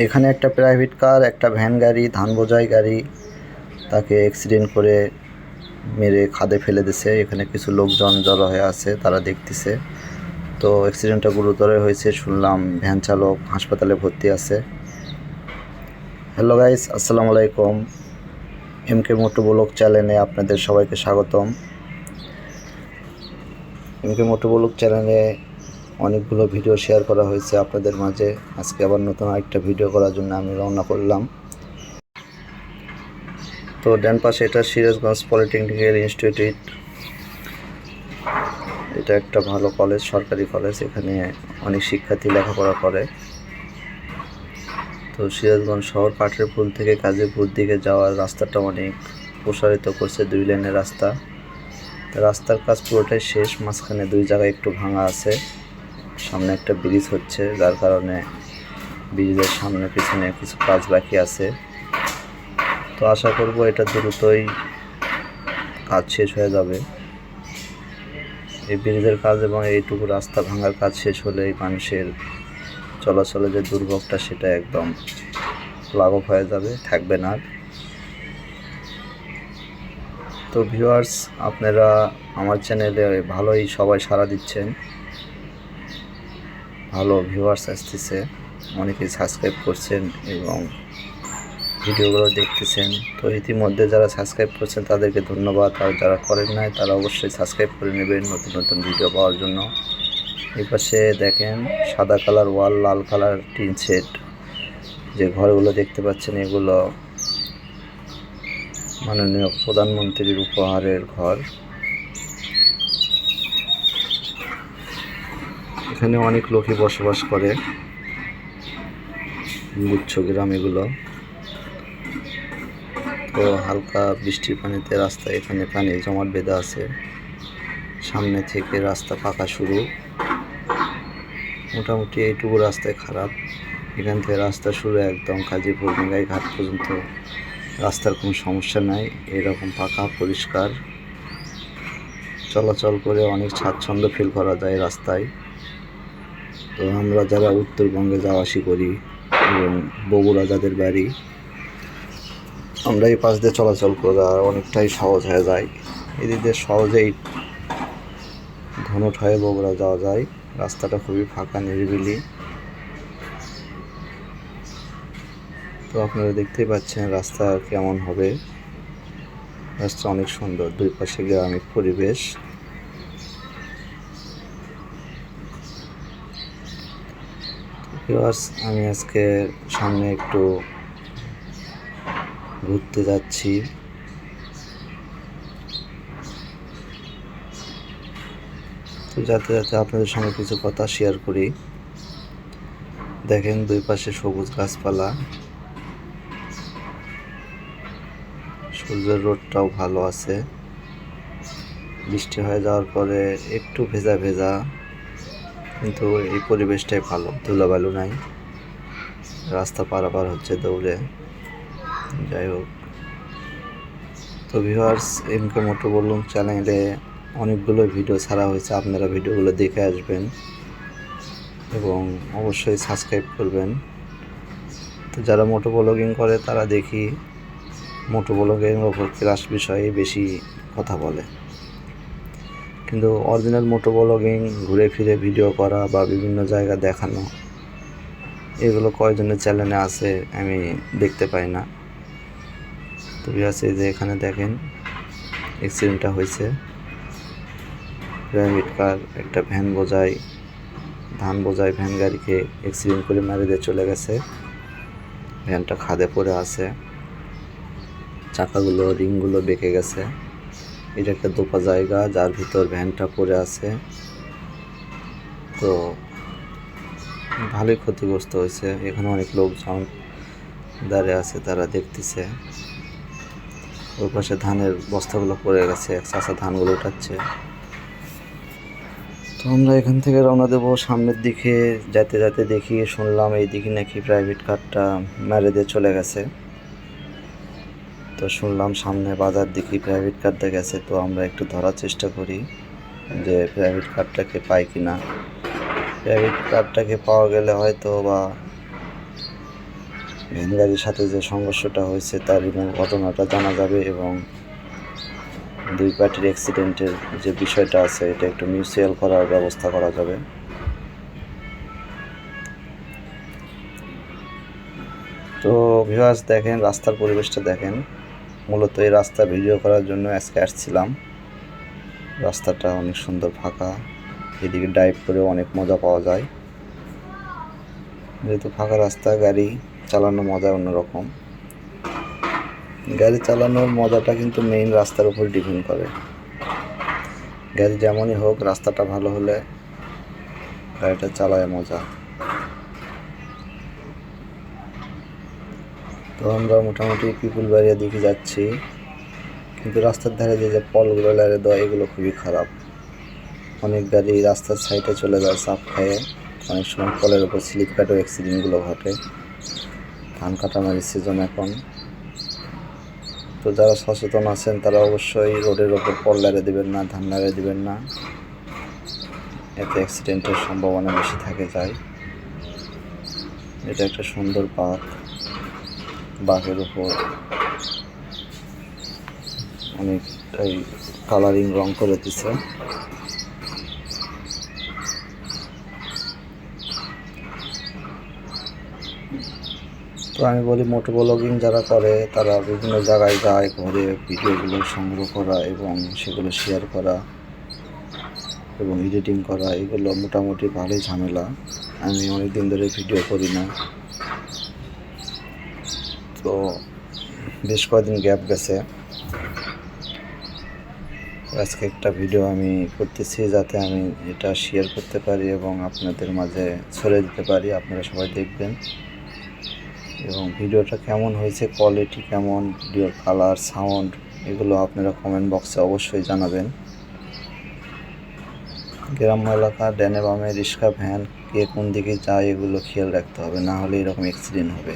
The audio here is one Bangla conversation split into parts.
এখানে একটা প্রাইভেট কার একটা ভ্যান গাড়ি, ধান বোঝাই গাড়ি, তাকে অ্যাক্সিডেন্ট করে মেরে খাদে ফেলে দিছে। এখানে কিছু লোকজন জড়ো হয়ে আছে, তারা দেখতেছে। তো অ্যাক্সিডেন্টটা গুরুতর হয়েছে, শুনলাম ভ্যান চালক হাসপাতালে ভর্তি আছে। হ্যালো গাইস আসসালামু আলাইকুম। এম কে মোটু ব্লগ চ্যানেলে আপনাদের সবাইকে স্বাগতম। এম কে মোটু ব্লগ চ্যানেলে অনেকগুলো ভিডিও শেয়ার করা হয়েছে আপনাদের মাঝে। আজকে আবার নতুন আরেকটা ভিডিও করার জন্য আমি রওনা করলাম। তো ডান পাশে এটা সিরাজগঞ্জ পলিটেকনিক্যাল ইনস্টিটিউট। এটা একটা ভালো কলেজ, সরকারি কলেজ, এখানে অনেক শিক্ষার্থী লেখাপড়া করে। তো সিরাজগঞ্জ শহর কাঠের পুল থেকে কাজীপুর দিকে যাওয়ার রাস্তাটা অনেক প্রসারিত করছে, দুই লেনের রাস্তা। রাস্তার কাজ পুরোটাই শেষ, মাঝখানে দুই জায়গায় একটু ভাঙা আছে। সামনে একটা ব্রিজ হচ্ছে, যার কারণে ব্রিজের সামনে পিছনে কিছু কাজ বাকি আছে। তো আশা করব এটা দ্রুতই কাজ শেষ হয়ে যাবে। এই ব্রিজের কাজ এবং এইটুকু রাস্তা ভাঙার কাজ শেষ হলেই মানুষের চলাচলে যে দুর্ভোগটা, সেটা একদম লাঘব হয়ে যাবে, থাকবে না। তো ভিউয়ার্স আপনারা আমার চ্যানেলে ভালোই সবাই সাড়া দিচ্ছেন। ভালো ভিউয়ার্স আসতেছে, অনেকেই সাবস্ক্রাইব করছেন এবং ভিডিওগুলো দেখতেছেন। তো ইতিমধ্যে যারা সাবস্ক্রাইব করছেন, তাদেরকে ধন্যবাদ। আর যারা করেন নাই, তারা অবশ্যই সাবস্ক্রাইব করে নেবেন নতুন নতুন ভিডিও পাওয়ার জন্য। এই পাশে দেখেন, সাদা কালার ওয়াল লাল কালার টিন সেট যে ঘরগুলো দেখতে পাচ্ছেন, এগুলো মাননীয় প্রধানমন্ত্রীর উপহারের ঘর। এখানে অনেক লোকই বসবাস করে। গুচ্ছ গ্রাম এগুলো। তো হালকা বৃষ্টির পানিতে রাস্তা এখানে পানি জমাট বেঁধে আছে। সামনে থেকে রাস্তা পাকা শুরু। মোটামুটি এইটুকু রাস্তায় খারাপ। এখান থেকে রাস্তা শুরু একদম কাজীপুর মেঘাই ঘাট পর্যন্ত। রাস্তার কোনো সমস্যা নাই, এরকম পাকা, পরিষ্কার। চলাচল করে অনেক স্বাচ্ছন্দ্য ফিল করা যায় রাস্তায়। তো আমরা যারা উত্তরবঙ্গে যাওয়া আসি করি এবং বগুড়া যাদের বাড়ি, আমরা এই পাশ দিয়ে চলাচল করা অনেকটাই সহজ হয়ে যায়। এদিক সহজেই ধনুট হয়ে বগুড়া যাওয়া যায়। রাস্তাটা খুবই ফাঁকা, নিরিবিলি। তো আপনারা দেখতেই পাচ্ছেন রাস্তা কেমন হবে। রাস্তা অনেক সুন্দর, দুই পাশে গ্রামিক পরিবেশ। ভিউয়ার্স, আমি আজকে সামনে একটু ঘুরতে যাচ্ছি। তো যাতে যাতে আপনাদের সঙ্গে কিছু কথা শেয়ার করি। দেখেন দুই পাশে সবুজ গাছপালা। সূর্যের রোদটাও ভালো আছে। বৃষ্টি হয়ে যাওয়ার পরে একটু ভেজা ভেজা। কিন্তু এই পরিবেশটাই ভালো। ধুলাবালু নাই। রাস্তা পারাপার হচ্ছে দৌড়ে। যাই হোক। তো ভিউয়ার্স এমকে মোটো বলুন চ্যানেলে অনেকগুলো ভিডিও ছাড়া হয়েছে। আপনারা ভিডিওগুলো দেখে আসবেন এবং অবশ্যই সাবস্ক্রাইব করবেন। তো যারা মোটো ব্লগিং করে, তারা দেখি মোটো ব্লগিং ওপর ক্লাস বিষয়ে বেশি কথা বলে। কিন্তু অরিজিনাল মোটো ব্লগিং ঘুরে ফিরে ভিডিও করা বা বিভিন্ন জায়গা দেখানো, এগুলো কয়জনের চ্যানেলে আছে আমি দেখতে পাই না। তো আছে যে এখানে দেখেন অ্যাক্সিডেন্টটা হয়েছে। প্রাইভেট কার একটা ভ্যান বোঝাই ধান বোঝাই ভ্যান গাড়িকে অ্যাক্সিডেন্ট করে মেরে দিয়ে চলে গেছে। ভ্যানটা খাদে পড়ে আছে। চাকাগুলো, রিংগুলো বেঁকে গেছে। এটা একটা দোপা জায়গা, যার ভিতর ভ্যানটা পড়ে আছে। তো ভালোই ক্ষতিগ্রস্ত হয়েছে। এখানে অনেক লোকজন দাঁড়িয়ে আছে, তারা দেখতেছে। ওর পাশে ধানের বস্তাগুলো পড়ে গেছে, এক চাষা ধানগুলো উঠাচ্ছে। তো আমরা এখান থেকে রওনা দেবো। সামনের দিকে যেতে যাতে দেখি, শুনলাম এই দিকে নাকি প্রাইভেট কারটা দিয়ে চলে গেছে। তো শুনলাম সামনে বাজার দিকে প্রাইভেট কারটা গেছে, তো আমরা একটু ধরার চেষ্টা করি যে প্রাইভেট কারটাকে পাই কি না প্রাইভেট কারটাকে পাওয়া গেলে হয়তো বা ভ্যান গাড়ির সাথে যে সংঘর্ষটা হয়েছে তার ঘটনাটা জানা যাবে এবং দুই পার্টির অ্যাক্সিডেন্টের যে বিষয়টা আছে, এটা একটু মিউচুয়াল করার ব্যবস্থা করা যাবে। তো ভিউয়ার্স দেখেন, রাস্তার পরিবেশটা দেখেন। মূলত এই রাস্তা ভিডিও করার জন্য আজকে আসছিলাম। রাস্তাটা অনেক সুন্দর ফাঁকা, এদিকে ড্রাইভ করে অনেক মজা পাওয়া যায়। যেহেতু ফাঁকা রাস্তা, গাড়ি চালানোর মজা অন্যরকম। গাড়ি চালানোর মজাটা কিন্তু মেইন রাস্তার উপর ডিপেন্ড করে। গাড়ি যেমনই হোক, রাস্তাটা ভালো হলে গাড়িটা চালায় মজা। তো আমরা মোটামুটি পিপুল বাড়ির দিকে যাচ্ছি। কিন্তু রাস্তার ধারে যে যে পলগুলো লারে দেওয়া, এগুলো খুবই খারাপ। অনেক গাড়ি রাস্তার সাইডে চলে যায় চাপ খায়ে। অনেক সময় পলের উপর স্লিপ কাটেও অ্যাক্সিডেন্টগুলো ঘটে। ধান কাটামারির সিজন এখন। তো যারা সচেতন আছেন, তারা অবশ্যই রোডের ওপর পল লারে দেবেন না, ধান লারে দেবেন না। এতে অ্যাক্সিডেন্টের সম্ভাবনা বেশি থাকে যায়। এটা একটা সুন্দর পার্ক বাঘের উপর। অনেকটাই কালারিং রং করে দিছে। তো আমি বলি, মোটো ব্লগিং যারা করে, তারা বিভিন্ন জায়গায় যায়, ঘুরে, ভিডিওগুলো সংগ্রহ করা এবং সেগুলো শেয়ার করা এবং এডিটিং করা, এগুলো মোটামুটি ভালোই ঝামেলা। আমি অনেক দিন ধরে ভিডিও করি না। তো বেশ কয়েকদিন গ্যাপ গেছে। আজকে একটা ভিডিও আমি করতেছি যাতে আমি এটা শেয়ার করতে পারি এবং আপনাদের মাঝে ছড়ে দিতে পারি। আপনারা সবাই দেখবেন। এবং ভিডিওটা কেমন হয়েছে কোয়ালিটি কেমন ভিডিওর কালার সাউন্ড এগুলো আপনারা কমেন্ট বক্সে অবশ্যই জানাবেন। গ্রাম্য এলাকা ড্যানে বামে রিক্সা ভ্যান, কে কোন দিকে যায় এগুলো খেয়াল রাখতে হবে, না হলে এরকম অ্যাক্সিডেন্ট হবে।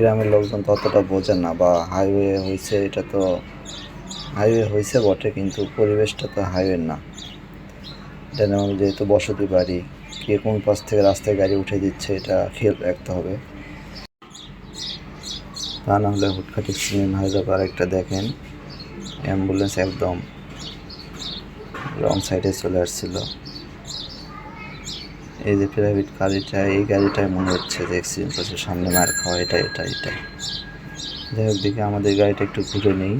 গ্রামের লোকজন ততটা বোঝে না বা হাইওয়ে হয়েছে এটা তো হাইওয়ে হয়েছে বটে, কিন্তু পরিবেশটা তো হাইওয়ে না। ড্যানে বামে যেহেতু বসতি বাড়ি, কে কোন পাশ থেকে রাস্তায় গাড়ি উঠে দিচ্ছে, এটা খেয়াল রাখতে হবে। তা না হলে হুটখাট অ্যাক্সিডেন্ট হয়ে যাবে আর একটা দেখেন। অ্যাম্বুলেন্স একদম রং সাইডে চলে আসছিল। এই যে প্রাইভেট গাড়িটা, এই গাড়িটাই মনে হচ্ছে যে অ্যাক্সিডেন্ট হচ্ছে সামনে মার খাওয়া, এটা এটা এটা। যাই হোক, দেখি আমাদের গাড়িটা একটু ঘুরে নেই।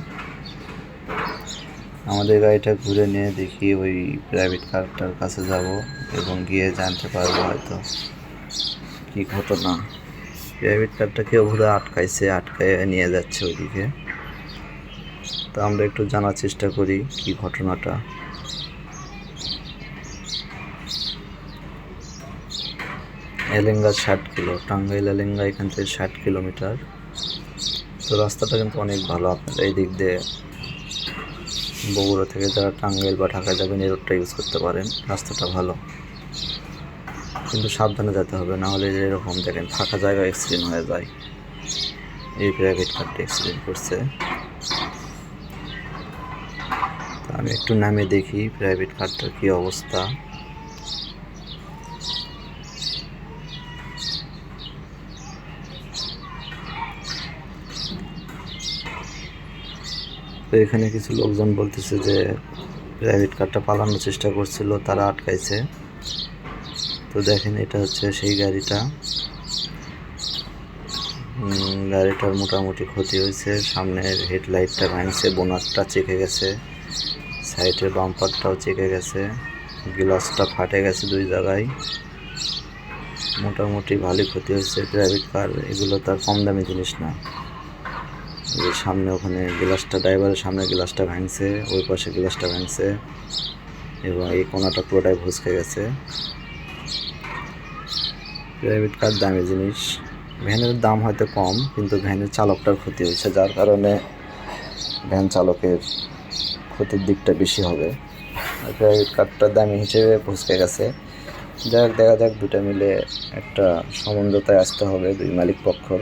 আমাদের গাড়িটা ঘুরে নিয়ে দেখি ওই প্রাইভেট কারটার কাছে যাব এবং গিয়ে জানতে পারব হয়তো কী ঘটনা। প্রাইভেট কারটা কেউ ঘুরে আটকাইছে আটকায় নিয়ে যাচ্ছে ওইদিকে। তো আমরা একটু জানার চেষ্টা করি কি ঘটনাটা। এলেঙ্গা ষাট কিলো, টাঙ্গাইল এলেঙ্গা এখান থেকে ষাট কিলোমিটার। তো রাস্তাটা কিন্তু অনেক ভালো, আপনারা এই দিক দিয়ে বগুড়া থেকে যারা টাঙ্গাইল বা ঢাকা যাবেন, এই রোডটা ইউজ করতে পারেন, রাস্তাটা ভালো। কিন্তু সাবধানে যেতে হবে, না হলে এরকম দেখেন, ফাঁকা জায়গায় অ্যাক্সিডেন্ট হয়ে যায়। এই প্রাইভেট কারটা অ্যাক্সিডেন্ট করছে। আমি একটু নামে দেখি প্রাইভেট কারটার কী অবস্থা। তো এখানে কিছু লোকজন বলতেছে যে প্রাইভেট কারটা পালানোর চেষ্টা করছিল, তারা আটকাইছে। তো দেখেন, এটা হচ্ছে সেই গাড়িটা। গাড়িটার মোটামুটি ক্ষতি হয়েছে। সামনের হেডলাইটটা ভাঙছে বোনারটা চেকে গেছে, সাইডের বাম্পারটাও চেকে গেছে, গ্লাসটা ফাটে গেছে দুই জায়গায়। মোটামুটি ভালোই ক্ষতি হয়েছে প্রাইভেট কার এগুলো তার কম দামি জিনিস না। যে সামনে ওখানে গ্লাসটা, ড্রাইভারের সামনে গ্লাসটা ভাঙছে, ওই পাশে গ্লাসটা ভাঙছে, এবং এই কোনাটা পুরোটাই ভুসকে গেছে। প্রাইভেট কার দামি জিনিস। ভ্যানের দাম হয়তো কম, কিন্তু ভ্যানের চালকটার ক্ষতি হয়েছে, যার কারণে ভ্যান চালকের ক্ষতির দিকটা বেশি হবে। প্রাইভেট কারটার দামি হিসেবে ভুসকে গেছে। যাই হোক, দেখা যাক দুটা মিলে একটা সমঝোতায় আসতে হবে দুই মালিক পক্ষর।